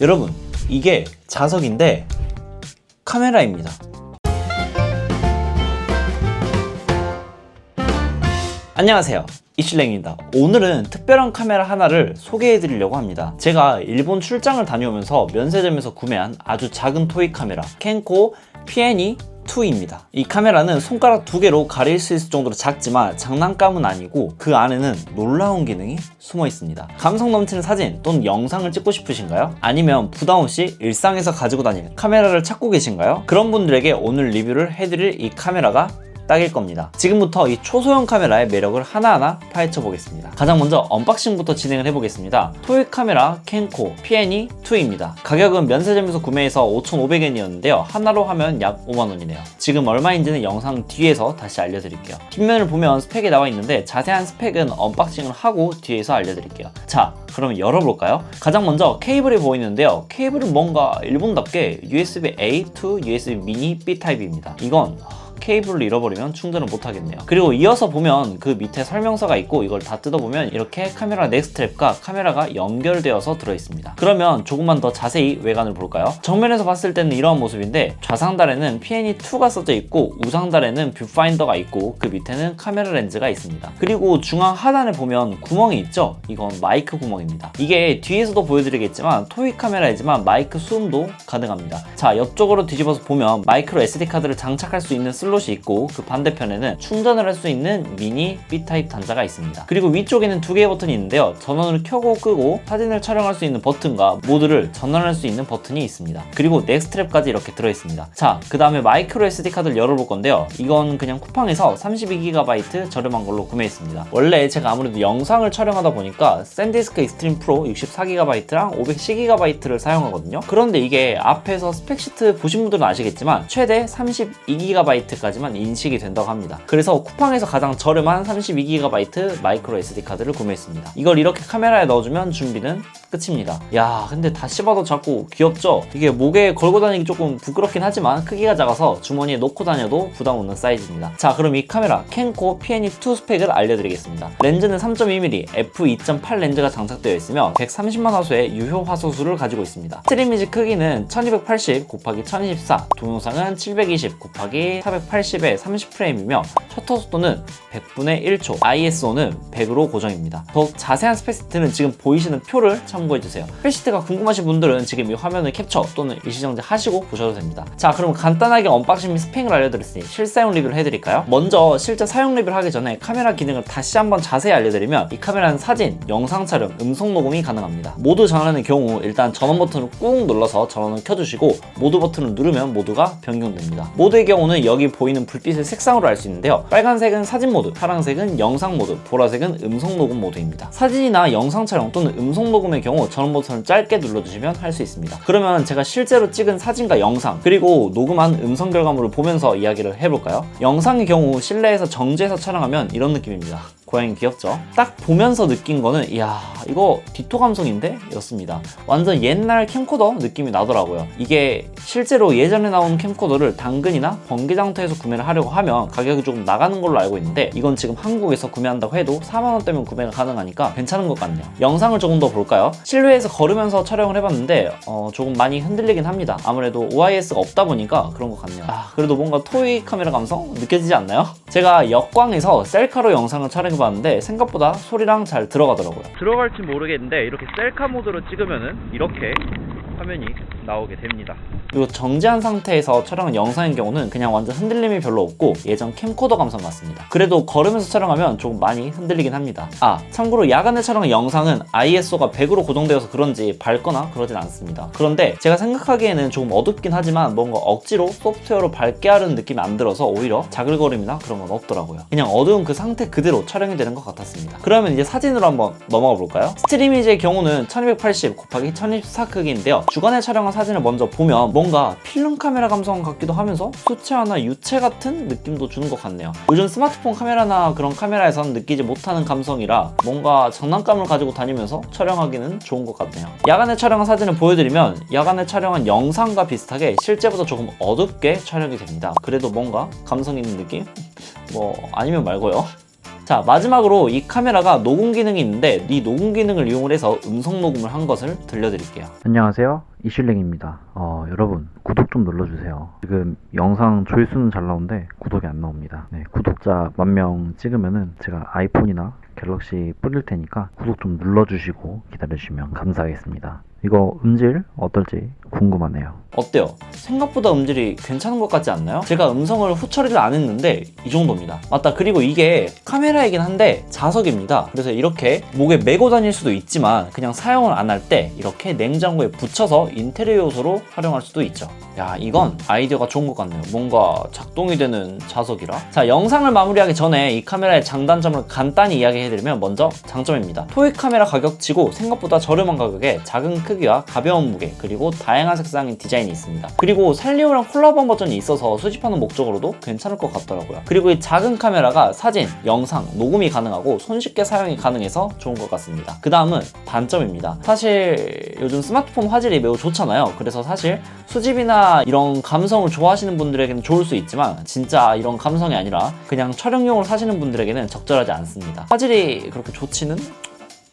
여러분, 이게 자석인데 카메라입니다. 안녕하세요. 이슐랭입니다. 오늘은 특별한 카메라 하나를 소개해 드리려고 합니다. 제가 일본 출장을 다녀오면서 면세점에서 구매한 아주 작은 토이 카메라 켄코 PNE 2입니다. 이 카메라는 손가락 두 개로 가릴 수 있을 정도로 작지만 장난감은 아니고 그 안에는 놀라운 기능이 숨어 있습니다. 감성 넘치는 사진 또는 영상을 찍고 싶으신가요? 아니면 부담 없이 일상에서 가지고 다니는 카메라를 찾고 계신가요? 그런 분들에게 오늘 리뷰를 해드릴 이 카메라가 딱일 겁니다. 지금부터 이 초소형 카메라의 매력을 하나하나 파헤쳐 보겠습니다. 가장 먼저 언박싱부터 진행을 해보겠습니다. 토익 카메라 켄코 PNE 2입니다. 가격은 면세점에서 구매해서 5,500엔이었는데요. 하나로 하면 약 5만원이네요. 지금 얼마인지는 영상 뒤에서 다시 알려드릴게요. 뒷면을 보면 스펙이 나와 있는데 자세한 스펙은 언박싱을 하고 뒤에서 알려드릴게요. 자, 그럼 열어볼까요? 가장 먼저 케이블이 보이는데요. 케이블은 뭔가 일본답게 USB-A to USB mini B 타입입니다. 이건 케이블을 잃어버리면 충전을 못하겠네요. 그리고 이어서 보면 그 밑에 설명서가 있고 이걸 다 뜯어보면 이렇게 카메라 넥스트랩과 카메라가 연결되어서 들어있습니다. 그러면 조금만 더 자세히 외관을 볼까요? 정면에서 봤을 때는 이런 모습인데 좌상단에는 PNE2가 써져 있고 우상단에는 뷰파인더가 있고 그 밑에는 카메라 렌즈가 있습니다. 그리고 중앙 하단에 보면 구멍이 있죠? 이건 마이크 구멍입니다. 이게 뒤에서도 보여드리겠지만 토익 카메라이지만 마이크 수음도 가능합니다. 자 옆쪽으로 뒤집어서 보면 마이크로 SD 카드를 장착할 수 있는 슬롯 이 있고 그 반대편에는 충전을 할 수 있는 미니 B타입 단자가 있습니다. 그리고 위쪽에는 두 개의 버튼이 있는데요. 전원을 켜고 끄고 사진을 촬영할 수 있는 버튼과 모드를 전환할 수 있는 버튼이 있습니다. 그리고 넥스트랩까지 이렇게 들어있습니다. 자, 그 다음에 마이크로 SD 카드를 열어볼 건데요. 이건 그냥 쿠팡에서 32GB 저렴한 걸로 구매했습니다. 원래 제가 아무래도 영상을 촬영하다 보니까 샌디스크 익스트림 프로 64GB랑 510GB를 사용하거든요. 그런데 이게 앞에서 스펙 시트 보신 분들은 아시겠지만 최대 32GB까지 만 인식이 된다고 합니다. 그래서 쿠팡에서 가장 저렴한 32GB 마이크로 SD 카드를 구매했습니다. 이걸 이렇게 카메라에 넣어주면 준비는 끝입니다. 야, 근데 다시 봐도 자꾸 귀엽죠? 이게 목에 걸고 다니기 조금 부끄럽긴 하지만 크기가 작아서 주머니에 넣고 다녀도 부담 없는 사이즈입니다. 자, 그럼 이 카메라 켄코 PNE2 스펙을 알려드리겠습니다. 렌즈는 3.2mm f2.8 렌즈가 장착되어 있으며 130만 화소의 유효 화소수를 가지고 있습니다. 스트리미지 크기는 1280 곱하기 1024, 동영상은 720 곱하기 480의 30프레임이며 셔터 속도는 100분의 1초, ISO는 100으로 고정입니다. 더욱 자세한 스펙시트는 지금 보이시는 표를 참고해주세요. 스펙시트가 궁금하신 분들은 지금 이 화면을 캡처 또는 일시정지 하시고 보셔도 됩니다. 자, 그럼 간단하게 언박싱 및 스펙을 알려드렸으니 실사용 리뷰를 해드릴까요? 먼저 실제 사용 리뷰를 하기 전에 카메라 기능을 다시 한번 자세히 알려드리면 이 카메라는 사진, 영상 촬영, 음성 녹음이 가능합니다. 모드 전환의 경우 일단 전원 버튼을 꾹 눌러서 전원을 켜주시고 모드 버튼을 누르면 모드가 변경됩니다. 모드의 경우는 여기 보이는 불빛을 색상으로 알 수 있는데요. 빨간색은 사진 모드, 파란색은 영상 모드, 보라색은 음성 녹음 모드입니다. 사진이나 영상 촬영 또는 음성 녹음의 경우 전원 버튼을 짧게 눌러주시면 할 수 있습니다. 그러면 제가 실제로 찍은 사진과 영상 그리고 녹음한 음성 결과물을 보면서 이야기를 해볼까요? 영상의 경우 실내에서 정지해서 촬영하면 이런 느낌입니다. 고양이 귀엽죠? 딱 보면서 느낀 거는 이야 이거 디토 감성인데? 였습니다. 완전 옛날 캠코더 느낌이 나더라고요. 이게 실제로 예전에 나온 캠코더를 당근이나 번개장터에서 구매를 하려고 하면 가격이 조금 나가는 걸로 알고 있는데 이건 지금 한국에서 구매한다고 해도 4만원대면 구매가 가능하니까 괜찮은 것 같네요. 영상을 조금 더 볼까요? 실외에서 걸으면서 촬영을 해봤는데 어, 조금 많이 흔들리긴 합니다. 아무래도 OIS가 없다 보니까 그런 것 같네요. 아, 그래도 뭔가 토이 카메라 감성 느껴지지 않나요? 제가 역광에서 셀카로 영상을 촬영해 봤는데 생각보다 소리랑 잘 들어가더라고요. 들어갈지 모르겠는데 이렇게 셀카 모드로 찍으면은 이렇게 화면이 나오게 됩니다. 그리고 정지한 상태에서 촬영한 영상인 경우는 그냥 완전 흔들림이 별로 없고 예전 캠코더 감성 같습니다. 그래도 걸으면서 촬영하면 조금 많이 흔들리긴 합니다. 아, 참고로 야간에 촬영한 영상은 ISO가 100으로 고정되어서 그런지 밝거나 그러진 않습니다. 그런데 제가 생각하기에는 조금 어둡긴 하지만 뭔가 억지로 소프트웨어로 밝게 하려는 느낌이 안 들어서 오히려 자글거림이나 그런 건 없더라고요. 그냥 어두운 그 상태 그대로 촬영이 되는 것 같았습니다. 그러면 이제 사진으로 한번 넘어가 볼까요? 스트리미지의 경우는 1280 곱하기 1024 크기인데요. 주간에 촬영한 사진을 먼저 보면 뭔가 필름 카메라 감성 같기도 하면서 수채화나 유채 같은 느낌도 주는 것 같네요. 요즘 스마트폰 카메라나 그런 카메라에선 느끼지 못하는 감성이라 뭔가 장난감을 가지고 다니면서 촬영하기는 좋은 것 같네요. 야간에 촬영한 사진을 보여드리면 야간에 촬영한 영상과 비슷하게 실제보다 조금 어둡게 촬영이 됩니다. 그래도 뭔가 감성 있는 느낌? 뭐 아니면 말고요. 자 마지막으로 이 카메라가 녹음 기능이 있는데 이 녹음 기능을 이용을 해서 음성 녹음을 한 것을 들려드릴게요. 안녕하세요. 이슐랭입니다. 어, 여러분, 구독 좀 눌러주세요. 지금 영상 조회수는 잘 나오는데 구독이 안 나옵니다. 네, 구독자 만 명 찍으면은 제가 아이폰이나 갤럭시 뿌릴 테니까 구독 좀 눌러주시고 기다려주시면 감사하겠습니다. 이거 음질 어떨지 궁금하네요. 어때요? 생각보다 음질이 괜찮은 것 같지 않나요? 제가 음성을 후처리를 안 했는데 이 정도입니다. 맞다. 그리고 이게 카메라이긴 한데 자석입니다. 그래서 이렇게 목에 메고 다닐 수도 있지만 그냥 사용을 안 할 때 이렇게 냉장고에 붙여서 인테리어 요소로 활용할 수도 있죠. 야, 이건 아이디어가 좋은 것 같네요. 뭔가 작동이 되는 자석이라. 자, 영상을 마무리하기 전에 이 카메라의 장단점을 간단히 이야기해드리면 먼저 장점입니다. 토이 카메라 가격치고 생각보다 저렴한 가격에 작은 크기와 가벼운 무게 그리고 다양한 색상의 디자인이 있습니다. 그리고 살리오랑 콜라보 버전이 있어서 수집하는 목적으로도 괜찮을 것 같더라고요. 그리고 이 작은 카메라가 사진, 영상, 녹음이 가능하고 손쉽게 사용이 가능해서 좋은 것 같습니다. 그 다음은 단점입니다. 사실 요즘 스마트폰 화질이 매우 좋잖아요. 그래서 사실 수집이나 이런 감성을 좋아하시는 분들에게는 좋을 수 있지만 진짜 이런 감성이 아니라 그냥 촬영용으로 사시는 분들에게는 적절하지 않습니다. 화질이 그렇게 좋지는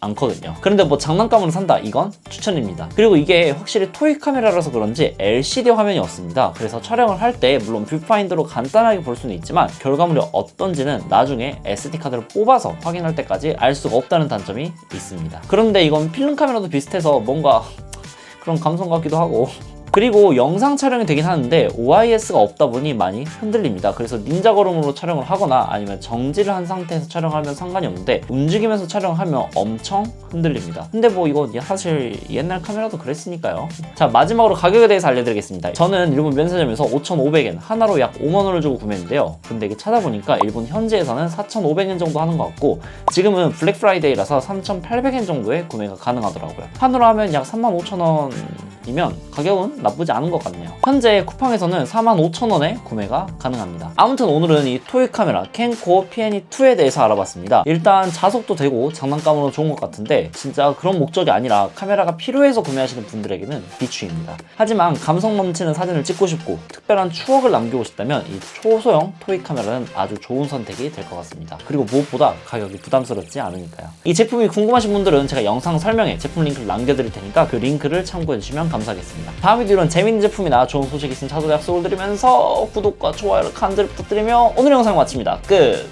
않거든요. 그런데 뭐 장난감으로 산다 이건 추천입니다. 그리고 이게 확실히 토이 카메라라서 그런지 LCD 화면이 없습니다. 그래서 촬영을 할 때 물론 뷰파인더로 간단하게 볼 수는 있지만 결과물이 어떤지는 나중에 SD 카드를 뽑아서 확인할 때까지 알 수가 없다는 단점이 있습니다. 그런데 이건 필름 카메라도 비슷해서 뭔가 그런 감성 같기도 하고 그리고 영상 촬영이 되긴 하는데 OIS가 없다 보니 많이 흔들립니다. 그래서 닌자 걸음으로 촬영을 하거나 아니면 정지를 한 상태에서 촬영하면 상관이 없는데 움직이면서 촬영하면 엄청 흔들립니다. 근데 뭐 이거 사실 옛날 카메라도 그랬으니까요. 자 마지막으로 가격에 대해서 알려드리겠습니다. 저는 일본 면세점에서 5,500엔 하나로 약 5만 원을 주고 구매했는데요. 근데 이게 찾아보니까 일본 현지에서는 4,500엔 정도 하는 것 같고 지금은 블랙 프라이데이라서 3,800엔 정도에 구매가 가능하더라고요. 한으로 하면 약 35,000원 이면 가격은 나쁘지 않은 것 같네요. 현재 쿠팡에서는 45,000원에 구매가 가능합니다. 아무튼 오늘은 이 토이 카메라 켄코 PNE2에 대해서 알아봤습니다. 일단 자석도 되고 장난감으로 좋은 것 같은데 진짜 그런 목적이 아니라 카메라가 필요해서 구매하시는 분들에게는 비추입니다. 하지만 감성 넘치는 사진을 찍고 싶고 특별한 추억을 남기고 싶다면 이 초소형 토이 카메라는 아주 좋은 선택이 될 것 같습니다. 그리고 무엇보다 가격이 부담스럽지 않으니까요. 이 제품이 궁금하신 분들은 제가 영상 설명에 제품 링크를 남겨드릴 테니까 그 링크를 참고해주시면 감사하겠습니다. 다음 비디오는 재밌는 제품이나 좋은 소식 있으면 자주 약속을 드리면서 구독과 좋아요를 간절히 부탁드리며 오늘 영상 마칩니다. 끝!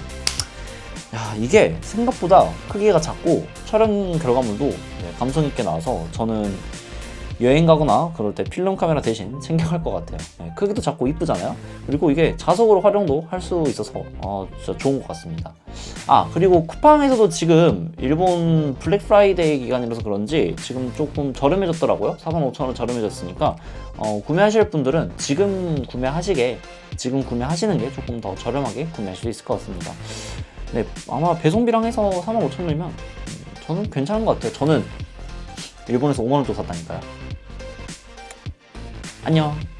야 이게 생각보다 크기가 작고 촬영 결과물도 네, 감성 있게 나와서 저는 여행 가거나 그럴 때 필름 카메라 대신 챙겨갈 것 같아요. 네, 크기도 작고 이쁘잖아요. 그리고 이게 자석으로 활용도 할 수 있어서 아, 진짜 좋은 것 같습니다. 아 그리고 쿠팡에서도 지금 일본 블랙 프라이데이 기간이라서 그런지 지금 조금 저렴해졌더라고요. 45,000원 저렴해졌으니까 어, 구매하실 분들은 지금 구매하시게 지금 구매하시는 게 조금 더 저렴하게 구매할 수 있을 것 같습니다. 네, 아마 배송비랑 해서 45,000원이면 저는 괜찮은 것 같아요. 저는 일본에서 5만 원 주고 샀다니까요. 안녕.